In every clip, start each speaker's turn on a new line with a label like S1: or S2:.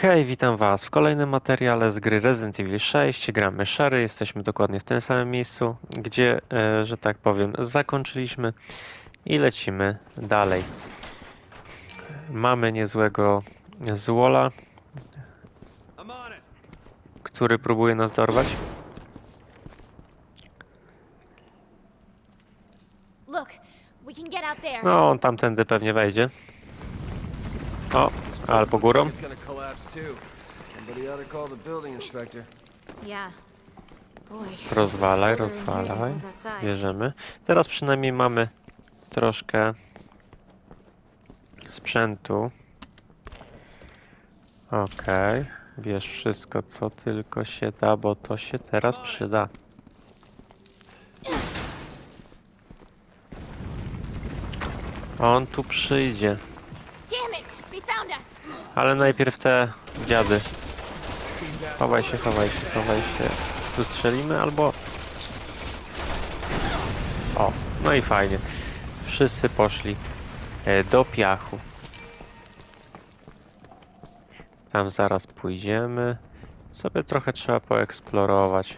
S1: Hej, witam Was w kolejnym materiale z gry Resident Evil 6. Gramy Sherry, jesteśmy dokładnie w tym samym miejscu, gdzie, e, że tak powiem, zakończyliśmy i lecimy dalej. Mamy niezłego złola, który próbuje nas dorwać. No, on tamtędy pewnie wejdzie. O, albo górą. Rozwalaj, rozwalaj. Bierzemy. Teraz przynajmniej mamy troszkę sprzętu. Okej. Bierz wszystko, co tylko się da, bo to się teraz przyda. On tu przyjdzie. Ale najpierw te dziady. Chowaj się, chowaj się, chowaj się. Tu strzelimy albo... O, no i fajnie. Wszyscy poszli e, do piachu. Tam zaraz pójdziemy. Sobie trochę trzeba poeksplorować.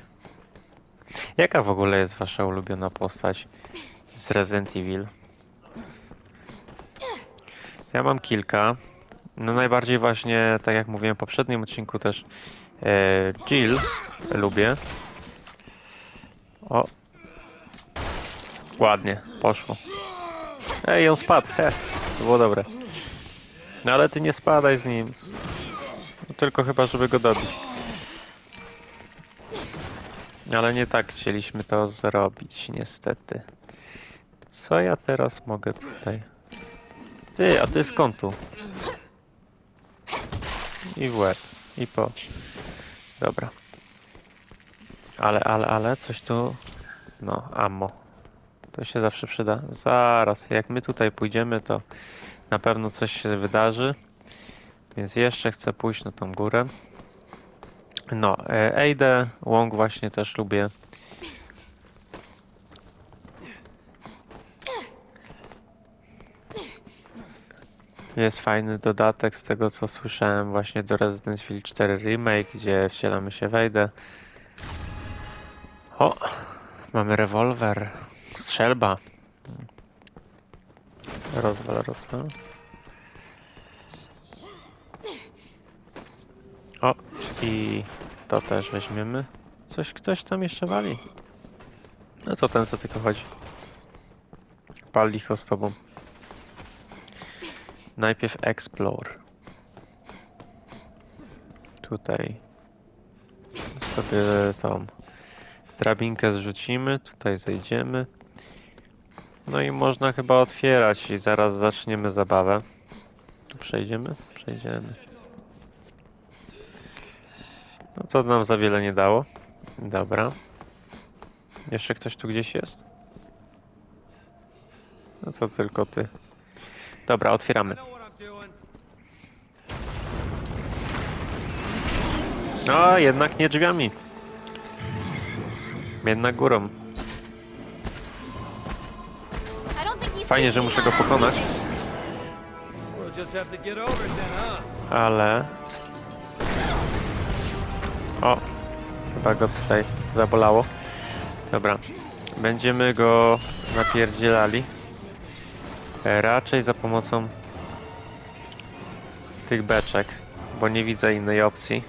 S1: Jaka w ogóle jest wasza ulubiona postać z Resident Evil? Ja mam kilka. No najbardziej właśnie, tak jak mówiłem w poprzednim odcinku też e, Jill lubię. O. Ładnie, poszło. Ej, on spadł, he. To było dobre. No ale ty nie spadaj z nim. No, tylko chyba, żeby go dobić. Ale nie tak chcieliśmy to zrobić, niestety. Co ja teraz mogę tutaj? Ty, a ty skąd tu? I w łeb. I po. Dobra. Ale, ale, ale, coś tu... No, ammo. To się zawsze przyda. Zaraz, jak my tutaj pójdziemy, to na pewno coś się wydarzy. Więc jeszcze chcę pójść na tą górę. No, e, Eidę, Łąk właśnie też lubię. Jest fajny dodatek z tego co słyszałem właśnie do Resident Evil 4 Remake, gdzie wcielamy się wejdę. O! Mamy rewolwer. Strzelba. Rozwal, rozwal. O! I to też weźmiemy. Coś ktoś tam jeszcze wali. No to ten co tylko chodzi. Pal licho z tobą. Najpierw explore. Tutaj sobie tą drabinkę zrzucimy, tutaj zejdziemy. No i można chyba otwierać i zaraz zaczniemy zabawę. Tu przejdziemy? Przejdziemy. No to nam za wiele nie dało. Dobra. Jeszcze ktoś tu gdzieś jest? No to tylko ty. Dobra, otwieramy. No, jednak nie drzwiami. Jednak górą. Fajnie, że muszę go pokonać, ale... O, chyba go tutaj zabolało. Dobra, będziemy go napierdzielali. E, Raczej za pomocą tych beczek, bo nie widzę innej opcji.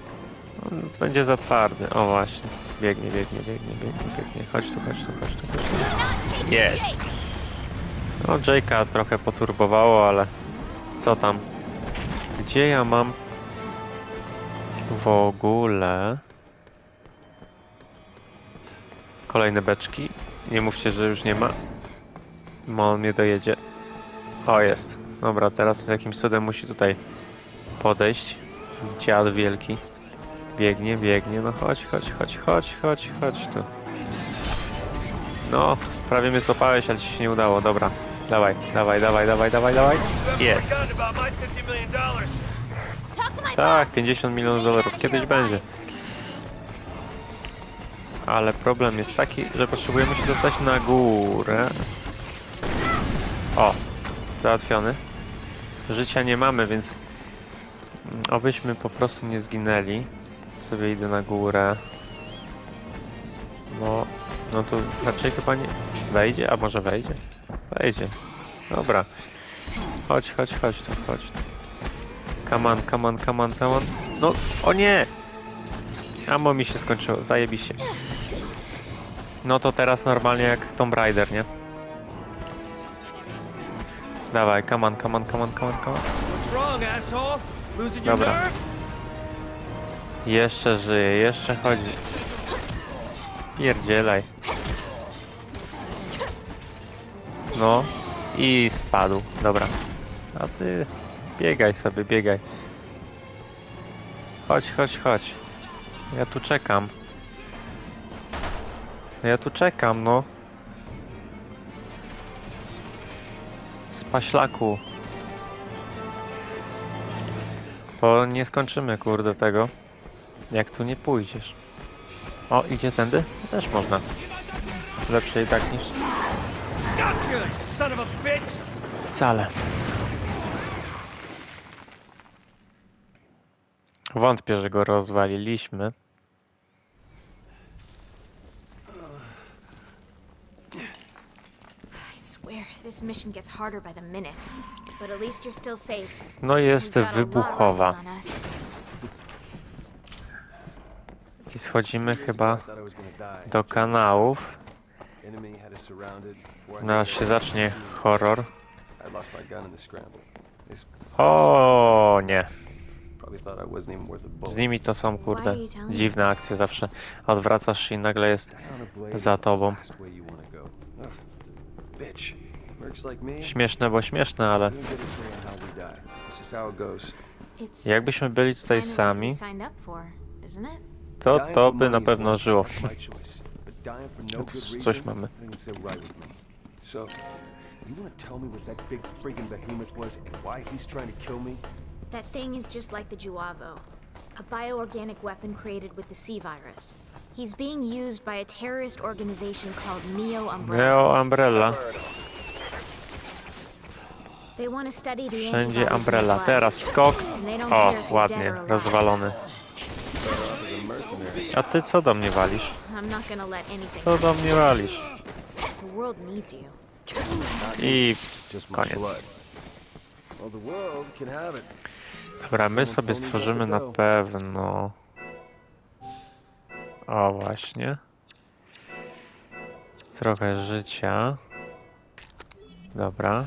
S1: On będzie za twardy. O właśnie, biegnie, biegnie, biegnie, biegnie, biegnie. Chodź tu, chodź tu, chodź tu, chodź tu. Jest. No, Jake'a trochę poturbowało, ale co tam? Gdzie ja mam w ogóle kolejne beczki? Nie mówcie, że już nie ma. Bo on nie dojedzie. O, jest. Dobra, teraz jakimś cudem musi tutaj podejść. Dziad wielki. Biegnie, biegnie. No chodź, chodź, chodź, chodź, chodź, chodź tu. No, prawie mnie złapałeś, ale ci się nie udało. Dobra, dawaj, dawaj, dawaj, dawaj, dawaj, dawaj. Jest.
S2: Forgotten about my 50 million dollars.
S3: Talk to my
S1: Tak,
S3: boss.
S1: 50 milionów dolarów kiedyś będzie. Ale problem jest taki, że potrzebujemy się dostać na górę. O, załatwiony. Życia nie mamy, więc Mm, Obyśmy po prostu nie zginęli. Sobie idę na górę. No, no to raczej chyba nie wejdzie, a może wejdzie? Wejdzie. Dobra. Chodź, chodź, chodź tu, chodź. Come on, come on, come on, come on. No, o nie! Amo mi się skończyło, zajebiście. No to teraz normalnie jak Tomb Raider, nie? Dawaj, come on, come on, come on, come on, come on. Dobra. Jeszcze żyje, jeszcze chodzi. Spierdzielaj. No i spadł. Dobra. A ty biegaj sobie, biegaj. Chodź, chodź, chodź. Ja tu czekam. Ja tu czekam, no. Spaślaku. Bo nie skończymy, kurde, tego. Jak tu nie pójdziesz? O, idzie tędy? Też można. Lepsze i tak niż wcale. Wątpię, że go rozwaliliśmy.
S3: I swear, this mission gets harder by the minute. But at least you're still safe.
S1: No jest wybuchowa. I schodzimy chyba do kanałów.
S4: Knew
S1: się zacznie horror. O nie. Z nimi to są kurde dziwne akcje zawsze. Odwracasz się i nagle jest za tobą. Śmieszne, bo śmieszne, ale jakbyśmy byli tutaj sami, to to by na pewno żyło.
S4: no
S1: coś mamy.
S4: you wanna tell me what that big freaking behemoth was and why he's trying to kill me?
S3: That thing is just like the Juavo, a bioorganic weapon created with the C virus. He's being used by a terrorist organization called Neo Umbrella.
S1: Neo Umbrella.
S3: They want to study the
S1: Wszędzie Umbrella. Teraz skok.
S3: And they don't
S1: O, ładnie, rozwalony.
S4: A
S1: ty co do mnie walisz? Co do mnie walisz? I koniec. Dobra, my sobie stworzymy na pewno... O, właśnie. Trochę życia. Dobra.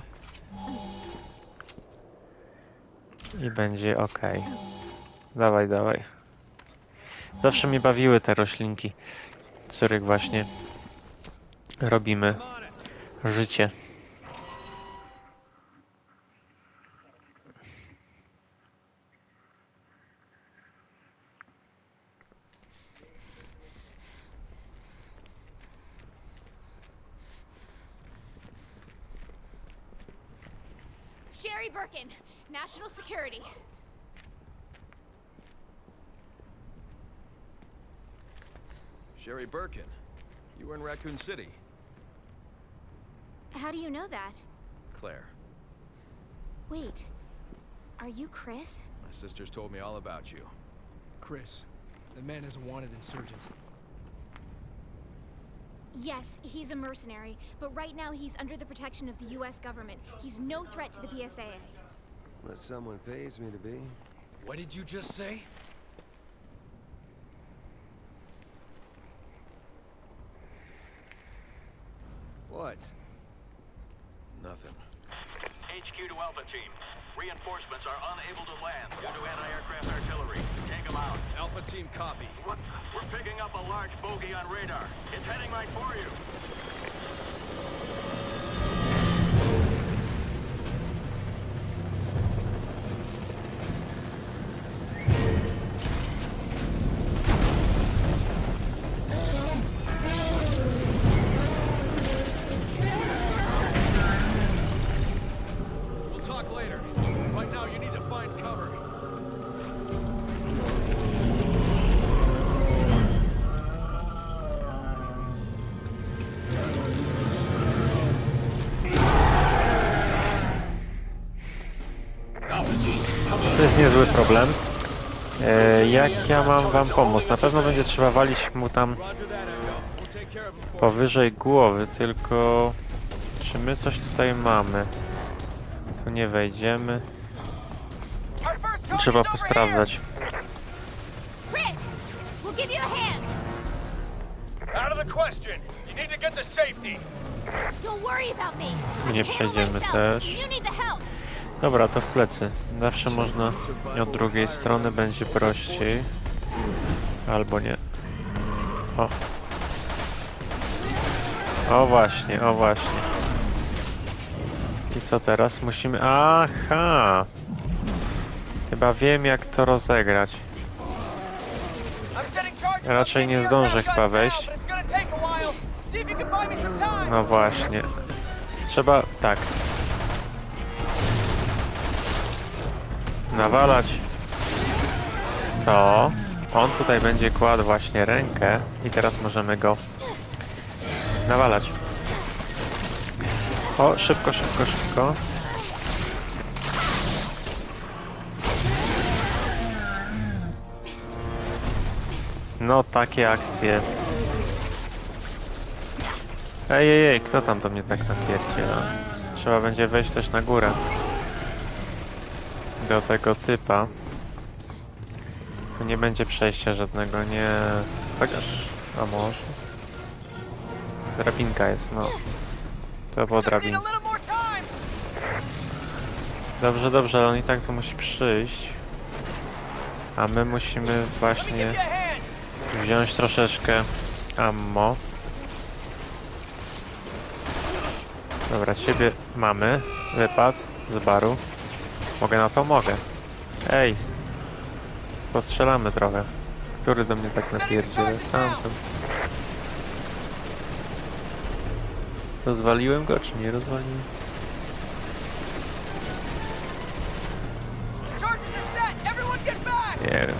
S1: I będzie ok. Dawaj, dawaj. Zawsze mnie bawiły te roślinki, z których właśnie robimy życie.
S5: City.
S3: How do you know that?
S5: Claire,
S3: Wait, are you Chris?
S5: my sisters told me all about you.
S6: Chris, the man is a wanted insurgent.
S3: Yes, he's a mercenary, but right now he's under the protection of the US government. He's no threat to the PSAA.
S4: Unless someone pays me to be.
S2: What did you just say?
S4: What?
S5: Nothing.
S7: HQ to Alpha Team. Reinforcements are unable to land due to anti-aircraft artillery. Take them out.
S2: Alpha team copy.
S7: What? We're picking up a large bogey on radar. It's heading right for you.
S1: Problem. E, jak ja mam wam pomóc? Na pewno będzie trzeba walić mu tam powyżej głowy, tylko czy my coś tutaj mamy? Tu nie wejdziemy. Trzeba posprawdzać. Nie przejdziemy też.
S3: You need the help!
S1: Dobra, to w plecy. Zawsze można od drugiej strony będzie prościej. Albo nie. O. O właśnie, o właśnie. I co teraz? Musimy... Aha! Chyba wiem jak to rozegrać. Raczej nie zdążę chyba wejść. No właśnie. Trzeba... tak. Nawalać to. On tutaj będzie kładł właśnie rękę i teraz możemy go nawalać. O, szybko, szybko, szybko. No, takie akcje. Ej, ej, ej, kto tam do mnie tak napierdziela? Trzeba będzie wejść też na górę. Do tego typa. Tu nie będzie przejścia żadnego, nie... Chociaż... A może? Drabinka jest, no. To było drabinka. Dobrze, dobrze, ale on i tak tu musi przyjść. A my musimy właśnie wziąć troszeczkę ammo. Dobra, ciebie mamy. Wypad z baru. Mogę na to? Mogę. Ej! Postrzelamy trochę. Który do mnie tak napierdziela? Tamten. Rozwaliłem go, czy nie rozwaliłem? Nie wiem.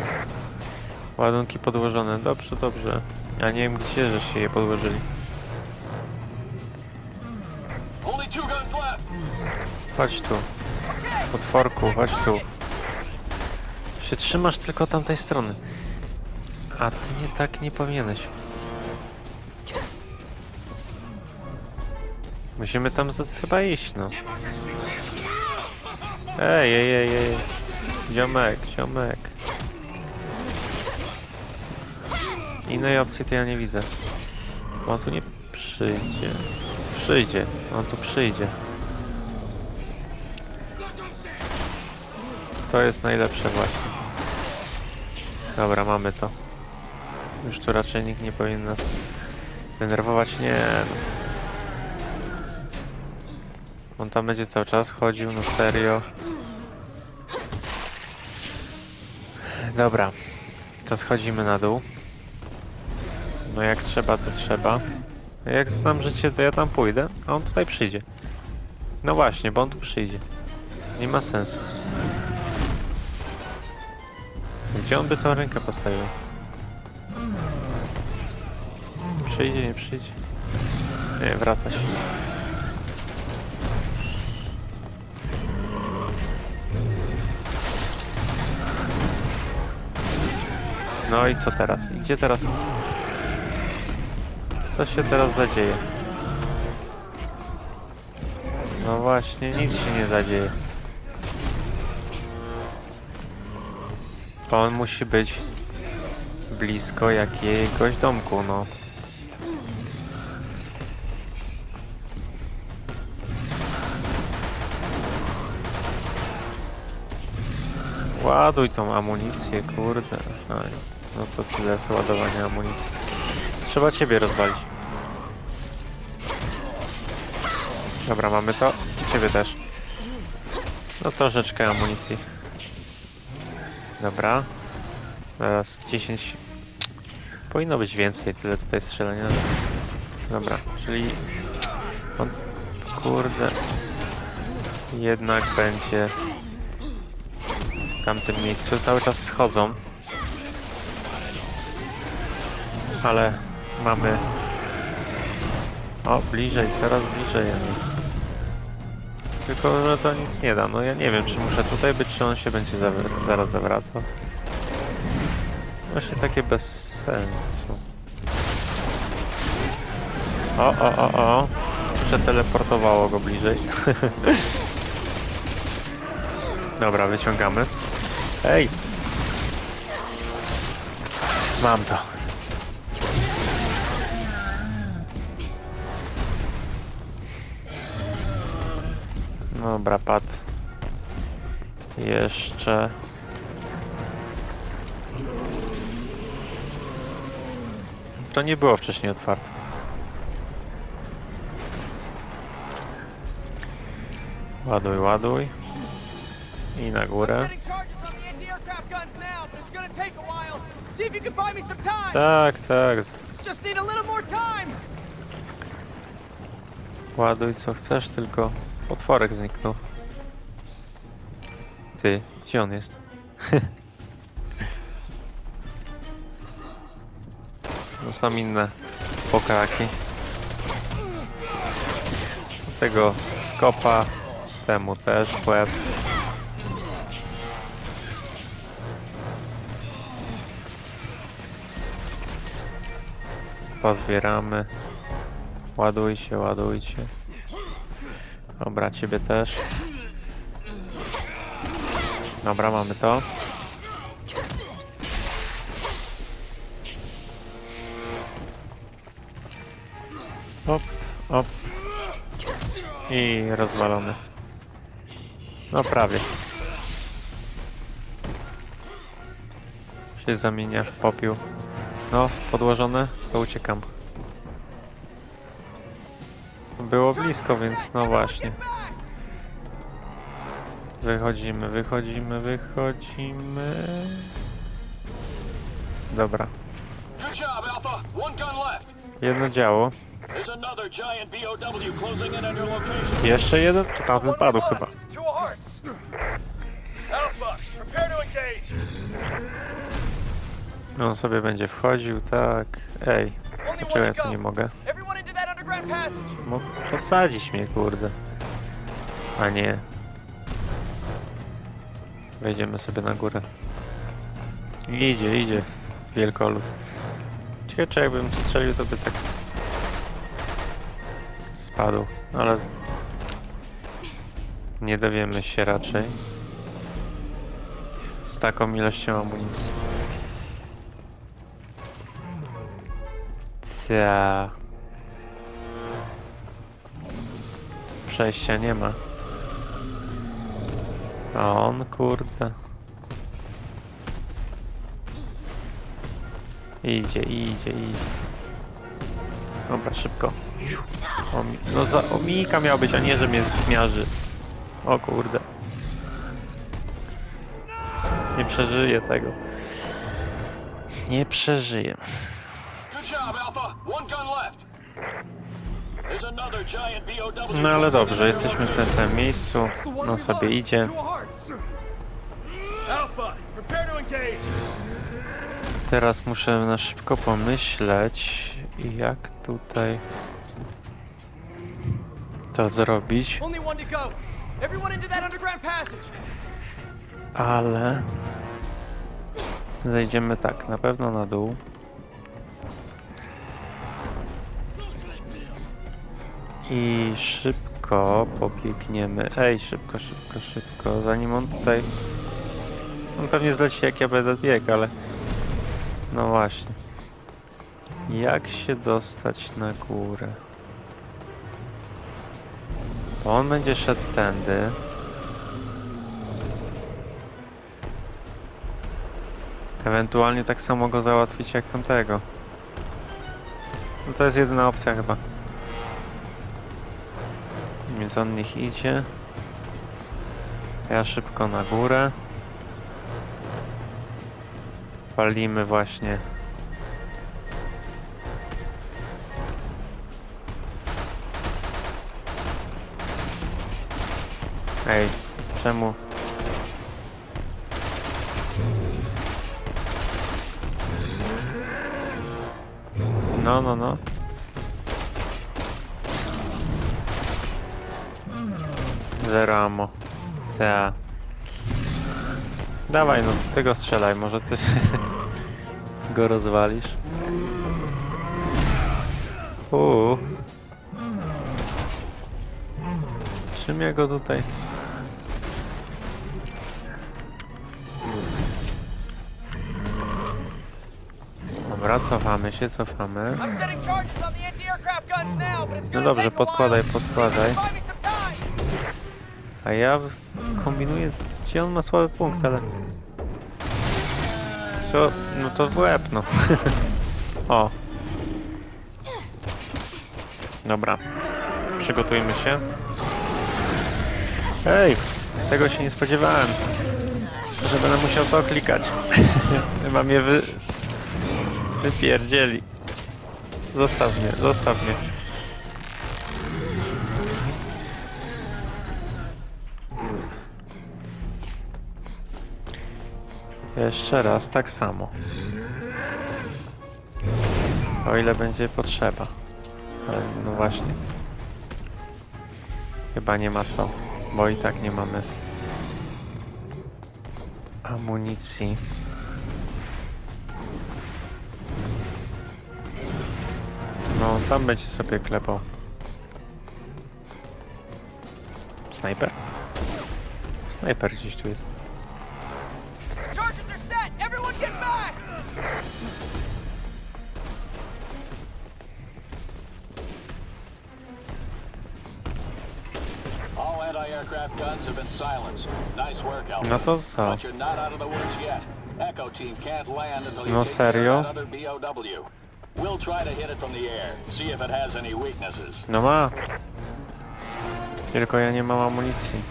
S1: Ładunki podłożone. Dobrze, dobrze. Ja nie wiem gdzie, że się je podłożyli. Chodź tu. Potworku, chodź tu. Się trzymasz tylko tamtej strony. A ty nie tak nie powinieneś. Musimy tam z- chyba iść, no. Ej, ej, ej, ej. Ziomek, ziomek. Innej opcji to ja nie widzę. Bo on tu nie przyjdzie. Przyjdzie. On tu przyjdzie. To jest najlepsze właśnie. Dobra, mamy to. Już tu raczej nikt nie powinien nas denerwować. Nie. no. On tam będzie cały czas chodził, no serio. Dobra. To schodzimy na dół. No jak trzeba, to trzeba. Jak znam życie, to ja tam pójdę, a on tutaj przyjdzie. No właśnie, bo on tu przyjdzie. Nie ma sensu. Gdzie on by tą rękę postawił? Przyjdzie, nie przyjdzie. Nie, wraca się. No i co teraz? I gdzie teraz? Co się teraz zadzieje? No właśnie, nic się nie zadzieje. To on musi być blisko jakiegoś domku, no. Ładuj tą amunicję, kurde. Aj, no to tyle z ładowania amunicji. Trzeba ciebie rozwalić. Dobra, mamy to. I ciebie też. No troszeczkę amunicji. Dobra. Teraz 10. Powinno być więcej, tyle tutaj strzelania. Dobra, czyli... On... Kurde... Jednak będzie... W tamtym miejscu cały czas schodzą. Ale mamy... O, bliżej, coraz bliżej jest. Tylko, że to nic nie da. No ja nie wiem, czy muszę tutaj być, czy on się będzie za, zaraz zawracał. Właśnie takie bez sensu. O, o, o, o. Przeteleportowało go bliżej. Dobra, wyciągamy. Ej! Mam to. Dobra, pad. Jeszcze. To nie było wcześniej otwarte. Ładuj, ładuj. I na górę. Tak, tak. Ładuj co chcesz, tylko potworek zniknął. Ty, gdzie on jest? No są inne pokraki. Tego skopa, temu też w łeb. Pozbieramy. Ładuj się, ładujcie. Dobra, ciebie też. Dobra, mamy to. Op, op. I rozwalony. No prawie. Się zamienia w popiół. No, podłożone, to uciekam. Było blisko, więc no właśnie. Wychodzimy, wychodzimy, wychodzimy. Dobra. Jedno działo. Jeszcze jeden? To tamten padł chyba.
S2: Engage.
S1: On sobie będzie wchodził, tak. Ej, dlaczego ja tu nie mogę? Podsadzić mnie, kurde. A nie. Wejdziemy sobie na górę. Idzie, idzie. Wielkolud. Ciekawe, czy jakbym strzelił, to by tak spadł. Ale nie dowiemy się raczej. Z taką ilością amunicji. Ta. Przejścia nie ma. A on, kurde. Idzie, idzie, idzie. Dobra, szybko. Omi no za omika miał być, a nie, że mnie zmiarzy. O kurde. Nie przeżyję tego. Nie przeżyję. No ale dobrze, jesteśmy w tym samym miejscu. No sobie idzie. Teraz muszę na szybko pomyśleć, jak tutaj to zrobić, ale zejdziemy tak, na pewno na dół. I szybko pobiegniemy. Ej, szybko, szybko, szybko, zanim on tutaj... On pewnie zleci jak ja będę biegł, ale... No właśnie. Jak się dostać na górę? To on będzie szedł tędy. Ewentualnie tak samo go załatwić jak tamtego. No to jest jedyna opcja chyba. Więc on niech idzie. Ja szybko na górę. Palimy właśnie. Ej, czemu? No, no, no. Zero ammo. Ta. Dawaj no, tego strzelaj, może ty go rozwalisz. Uuu. Czym ja go tutaj? Dobra, cofamy się, cofamy. No dobrze, podkładaj, podkładaj. A ja kombinuję, gdzie on ma słaby punkt, ale... To, no to w łeb, no. o. Dobra. Przygotujmy się. Ej, tego się nie spodziewałem. Że będę musiał to klikać. Mam je wy... Wypierdzieli. Zostaw mnie, zostaw mnie. Jeszcze raz, tak samo. O ile będzie potrzeba. Ale no właśnie. Chyba nie ma co, bo i tak nie mamy amunicji. No, tam będzie sobie klepał. Snajper? Snajper gdzieś tu jest.
S7: It has any weaknesses.
S1: No ma. Tylko ja nie mam amunicji.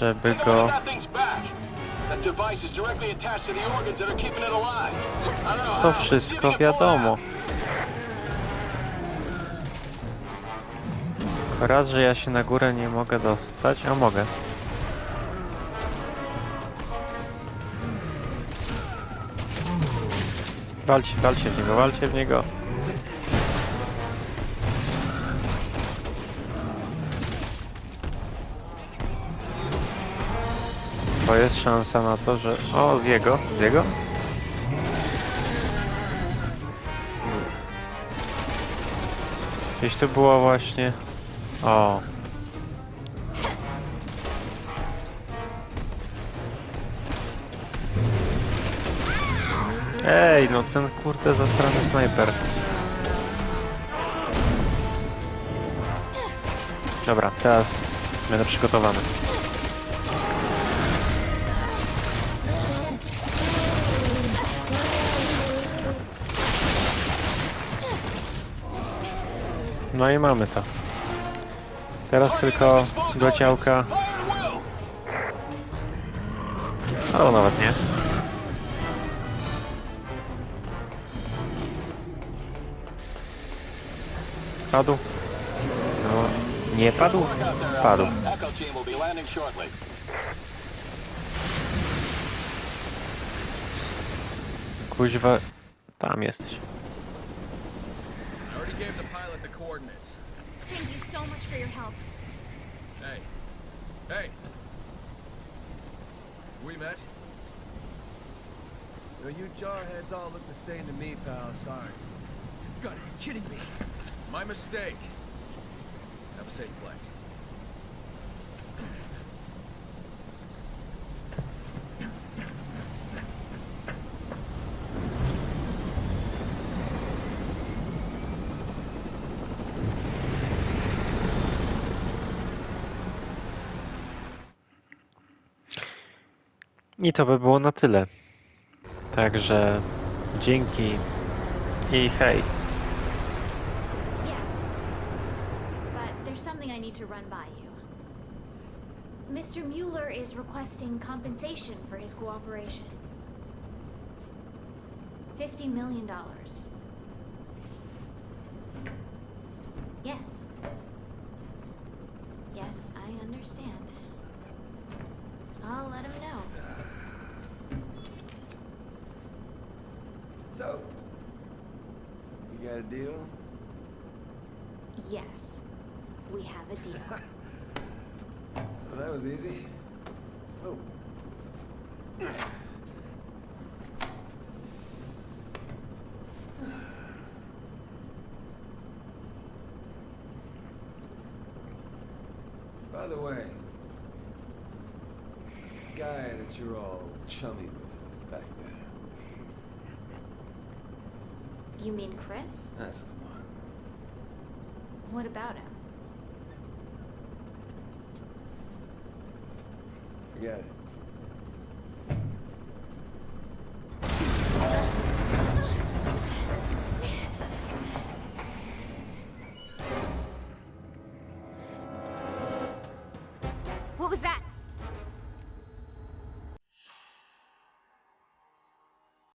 S1: Żeby go-
S7: look at that
S1: Raz, że ja się na górę nie mogę dostać, a mogę. Walcie, walcie w niego, walcie w niego. Bo jest szansa na to, że... O, z jego, z jego? Gdzieś tu było właśnie... O. Ej, no ten kurde zasrany snajper. Dobra, teraz będę przygotowany. No i mamy to. Teraz tylko do ciałka. Albo nawet nie. Padł? No, nie padł? Padł. Kuźwa, tam jesteś.
S3: Thank you so much for your help.
S5: Hey. Hey. We met?
S4: Well, you jarheads all look the same to me, pal. Sorry.
S6: You've got to be kidding me.
S5: My mistake. Have a safe flight.
S1: I to by było na tyle. Także dzięki i hej.
S3: Yes. But there's something I need to run by you. Mr. Mueller is requesting compensation for his cooperation. $50 million. Yes. Yes, I understand. I'll let him know.
S4: So, you got a deal?
S3: Yes. We have a deal.
S4: Well, that was easy. Oh. By the way, guy that you're all chummy
S3: You mean Chris?
S4: that's the one.
S3: What about him?
S4: Forget it.